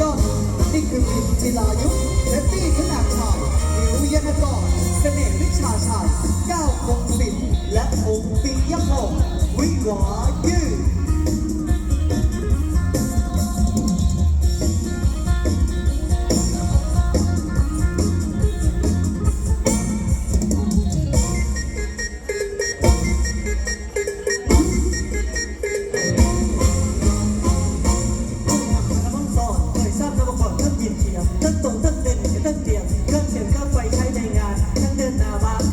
ดอลนี่คือพิมจิลายุเซตตี้ขนาดชายนิวยนกรเสน่ห์วิชาชายก้าวคงสิทธิ์และองค์ปิยพงศ์วิวายืด ทั้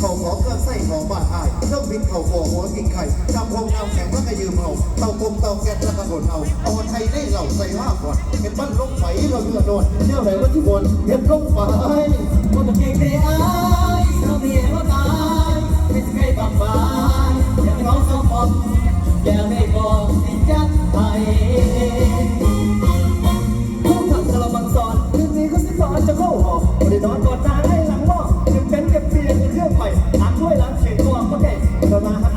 เขาขอเพื่นไส้ขอบ้านอายเริ่องพิษเขาขอหัวกินไข่ทำพงเอาแข็งแล้วก็ยืมเอาเต่ากงเต่าแก๊สแล้วก็โดนเอาเอาไทยได้เหล่าใส่ว่าก่อนเห็นบ้านลงไฟเราเรือโดนเที่ยวไหนวัตถุบนเห็นลงไฟคนตะเกียงเตะอายสาวเมียว่าตายเป็นไงบางบานอย่างน้องสองคนอย่าไม่บอกสิจัดไปผู้ทำสลับบังซ้อนคืนนี้เขาสิบสองจะเข้าหอก 拜拜。